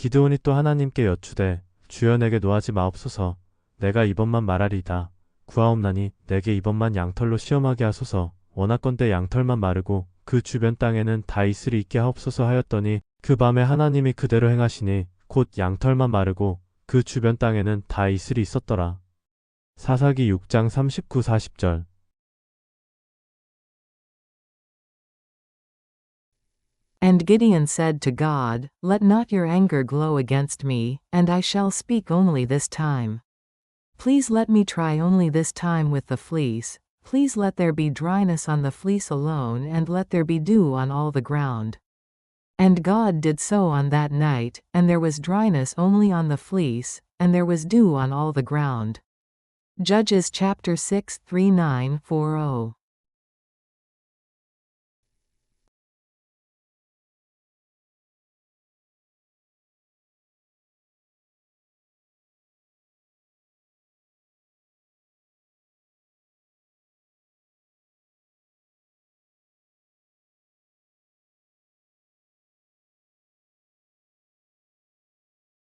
기드온이 또 하나님께 여쭈되 주여 내게 노하지 마옵소서. 내가 이번만 말하리이다. 구하옵나니 내게 이번만 양털로 시험하게 하소서. 원하건대 양털만 마르고 그 주변 땅에는 다 이슬이 있게 하옵소서 하였더니 그 밤에 하나님이 그대로 행하시니 곧 양털만 마르고 그 주변 땅에는 다 이슬이 있었더라. 사사기 6장 39, 40절 And Gideon said to God, Let not your anger glow against me, and I shall speak only this time. Please let me try only this time with the fleece, please let there be dryness on the fleece alone and let there be dew on all the ground. And God did so on that night, and there was dryness only on the fleece, and there was dew on all the ground. Judges chapter 6 3 9 40